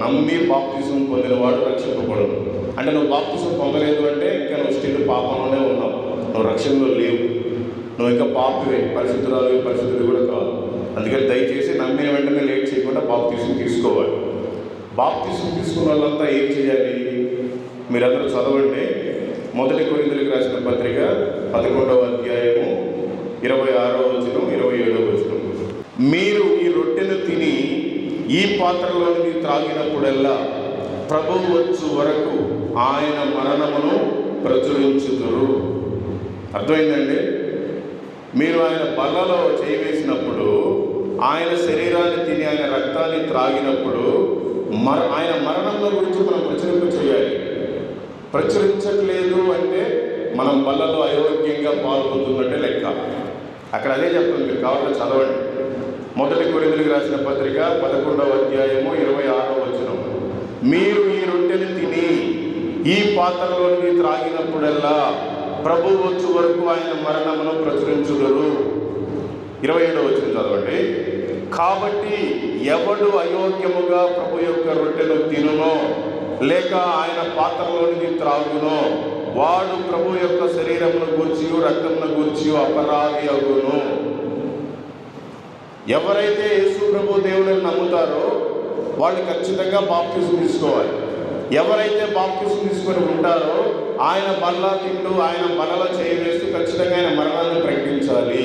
నమ్మి బాప్తిజం పొందినవాడు రక్షింపబడదు అంటే నువ్వు బాప్తిజం పొందలేదు అంటే ఇంకా నువ్వు స్టిల్ పాపంలోనే ఉన్నావు. నువ్వు రక్షణలో లేవు. నువ్వు ఇంకా పాపవే పరిశుద్ధురాలు పరిశుద్ధులు కూడా కాదు. అందుకని దయచేసి నమ్మిన వెంటనే లేట్ చేయకుండా బాప్తిజం తీసుకోవాలి. బాప్తిజం తీసుకున్న వాళ్ళంతా ఏం చేయాలి? మీరందరూ చదవండి. మొదటి కొరిందులకు రాసిన పత్రిక పదకొండవ అధ్యాయము ఇరవై ఆరో వచనం ఇరవై ఏడవ వచనం. మీరు ఈ పాత్రలోని త్రాగినప్పుడల్లా ప్రభువు వచ్చు వరకు ఆయన మరణమును ప్రచురించుదురు. అర్థమైందండి? మీరు ఆయన బల్లలో చేయవేసినప్పుడు ఆయన శరీరాన్ని తిని ఆయన రక్తాన్ని త్రాగినప్పుడు మర ఆయన మరణంలో గురించి మనం ప్రచురింప చేయాలి. ప్రచురించట్లేదు అంటే మనం బల్లలో అయోగ్యంగా పాల్పొందుతున్నట్టే లెక్క. అక్కడ అదే చెప్తుంది మీరు కావాలంటే చదవండి. కొరిందులకు రాసిన పత్రిక పదకొండవ అధ్యాయము ఇరవై ఆరో వచనం. మీరు ఈ రొట్టెని తిని ఈ పాత్రలోని త్రాగినప్పుడల్లా ప్రభు వచ్చు వరకు ఆయన మరణమును ప్రచురించుదరు. ఇరవై ఏడవ వచ్చిన చదవండి. కాబట్టి ఎవడు అయోగ్యముగా ప్రభు యొక్క రొట్టెను తినునో లేక ఆయన పాత్రలోనికి త్రాగునో వాడు ప్రభు యొక్క శరీరమును గూర్చి రక్తమును గూర్చి అపరాధి అగును. ఎవరైతే యేసు ప్రభు దేవుడిని నమ్ముతారో వాళ్ళు ఖచ్చితంగా బాప్తిజం తీసుకోవాలి. ఎవరైతే బాప్తిజం తీసుకొని ఉంటారో ఆయన బల్ల తింటూ ఆయన బలలో చేయవేస్తూ ఖచ్చితంగా ఆయన మరణాన్ని ప్రకటించాలి.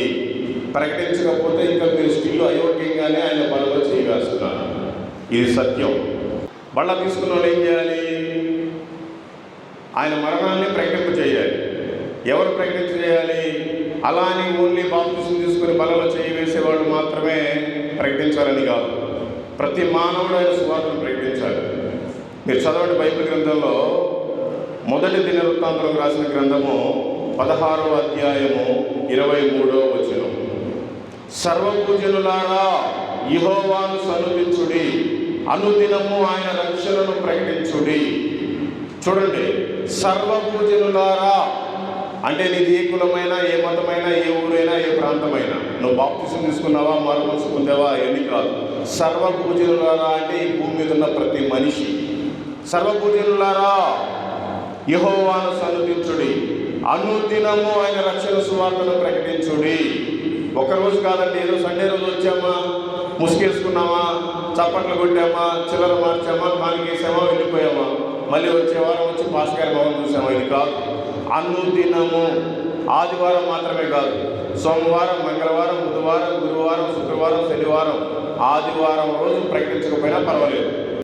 ప్రకటించకపోతే ఇంకా మీరు స్టిల్ అయోగ్యంగానే ఆయన బలలో చేయవేస్తున్నారు ఇది సత్యం. బళ్ళ తీసుకున్న వాళ్ళు ఏం చేయాలి? ఆయన మరణాన్ని ప్రకటింప చేయాలి ఎవరు ప్రకటించ చేయాలి అలా అని ఓన్లీ బాప్తిజం తీసుకుని బలలో చేయి వేసేవాళ్ళు మాత్రమే ప్రకటించాలని కాదు. ప్రతి మానవుడు ఆయన సువార్తను ప్రకటించాలి. మీరు చదవండి బైబిల్ గ్రంథంలో మొదటి దినవృత్తాంతరం రాసిన గ్రంథము పదహారవ అధ్యాయము ఇరవై మూడో వచనం. సర్వపూజనులారా ఇహోవాను సన్నుతించుడి అనుదినము ఆయన రక్షణను ప్రకటించుడి. చూడండి సర్వపూజనులారా అంటే నీది ఏ కులమైనా ఏ మతమైనా ఏ ఊరైనా ఏ ప్రాంతమైనా నువ్వు బాప్తిసం తీసుకున్నావా మరమనసు పొందావా ఎన్ని కాదు. సర్వపూజనులారా అంటే ఈ భూమి మీద ఉన్న ప్రతి మనిషి. సర్వపూజనులారా యహోవాను సన్నిధించుడి అనుదినము ఆయన రక్షణ సువార్తను ప్రకటించుడి. ఒకరోజు కాదండి ఏదో సండే రోజు వచ్చామా ముసుగేసుకున్నామా చప్పట్లు కొట్టామా చిల్లర మార్చామా కానికేసామా వెళ్ళిపోయామా? మళ్ళీ వచ్చే వారం వచ్చి పాస్ గారి భవన్ చూసాము. ఇది కాదు. అన్నదినము ఆదివారం మాత్రమే కాదు. సోమవారం మంగళవారం బుధవారం గురువారం శుక్రవారం శనివారం ఆదివారం రోజు ప్రకటించకపోయినా పర్వాలేదు.